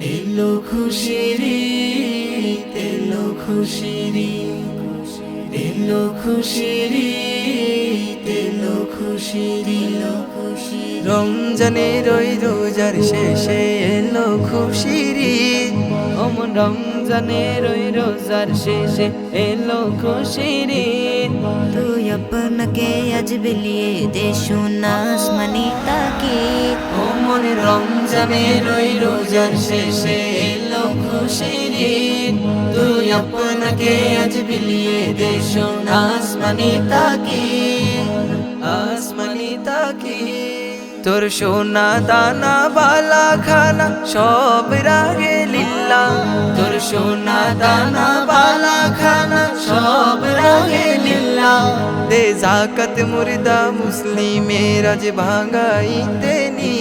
এলো খুশিরি এলো খুশিরি এলো খুশিরি এলো খুশিরি রমজানের ওই রোজার শেষে এলো খুশিরি অমন রমজানের ওই রোজার শেষে এলো খুশিরি তুই আপনাকে আজ বিলিয়ে দে সোনাস মানি তাকি অমন রমজানের ওই রোজার শেষে এলো খুশিরি তুই আপনাকে আজ বিলিয়ে দে আসমানি তাকি আসমানি তাকি তোর সোনা দানা বালা খানা সব রাগে লিল্লা তোর সোনা দানা বালা খানা সব রাগে লিল্লা দে জাকাত মুর্দা মুসলিমের আজ ভাঙাইতে নি।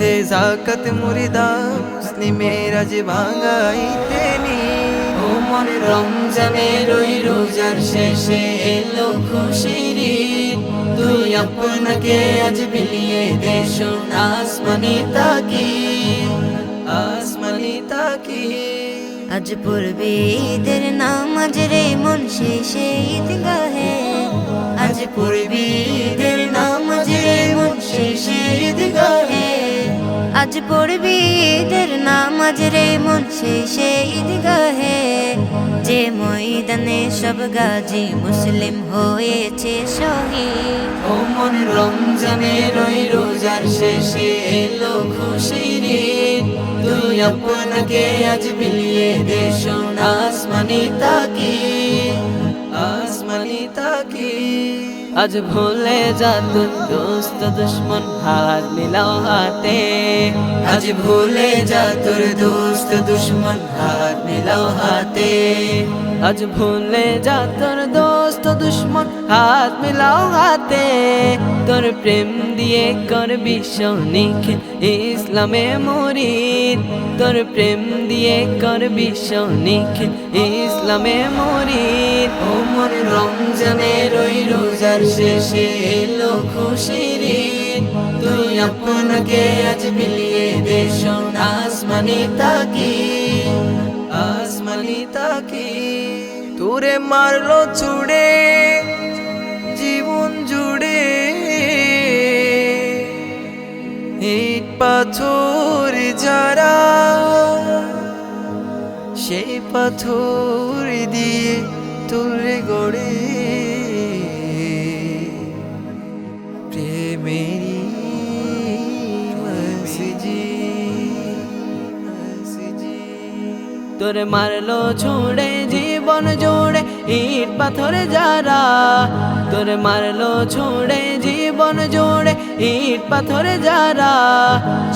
দে জাকাত মুর্দা মুসলিমের আজ ভাঙাইতে নি। ওমন রমজানের ওই রোজার শেষে এলো খুশির তুই আপনাকে আজ মিলিয়ে দে আসমানি তাকি আসমানি তাকি আজ পূর্বে ঈদের নামাজ রে মন শেষে ঈদ আজ পড়বি ঈদের নামাজ রে মন শেষে ঈদ গাহে যে ময়দানে সব গাজী মুসলিম হয়েছে শহীদ। ওমন রমজানের ওই রোজার শেষে এলো খুশিরি তুই আপনাকে আজ বিলিয়ে দে আসমানি তাকি আসমানি তাকি আজ ভুলে যা তুই দোস্ত দুশ্মন, হাত মিলাও হাতে। আজ ভুলে যা তোর দোস্ত দুশ্মন, হাত মিলাও হাতে। আজ ভুলে যা তোর দোস্ত দুশ্মন, হাত মিলাও হাতে। তোর প্রেম দিয়ে কর নিখিল ইসলামে মরিদ। তোর প্রেম দিয়ে কর নিখিল ইসলামে মরিদ। ওমন রমজানের ওই রোজার তুই আপনাকে আজ তাকি তোরে মারলো চুড়ে, জীবন জুড়ে। ইট পাথর যারা, সেই পাথর দিয়ে তোরে গড়ে। তোরে মারলো ছুড়ে, জীবন জুড়ে ইট পাথরে যারা। তোরে মারলো ছুড়ে, জীবন জুড়ে ইট পাথরে যারা।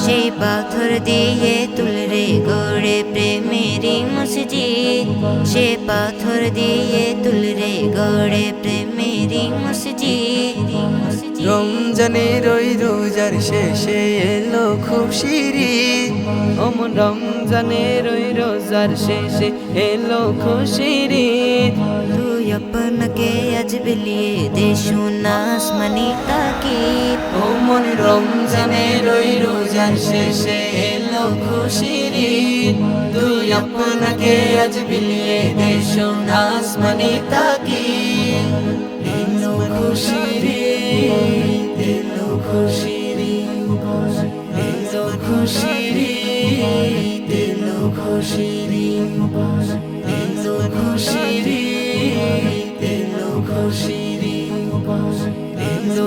সেই পাথর দিয়ে তুলরে গড়ে প্রেমেরি মসজিদ। সে পাথর দিয়ে তুলরে গড়ে প্রেমেরি মসজিদ। রমজানের ওই রোজার শেষে এলো খুশিরি অমন রমজানের ওই রোজার শেষে এলো খুশিরি তুই আপনাকে আজ বিলিয়ে দে সোনাস মানি তাকি ওমন রমজানের ওই রোজার শেষে এলো খুশিরি তুই আপনাকে আজ বিলিয়ে দে আসমানি তাকি এলো খুশিরি এলো খুশিরি এলো খুশিরি এলো খুশিরি এলো খুশিরি এলো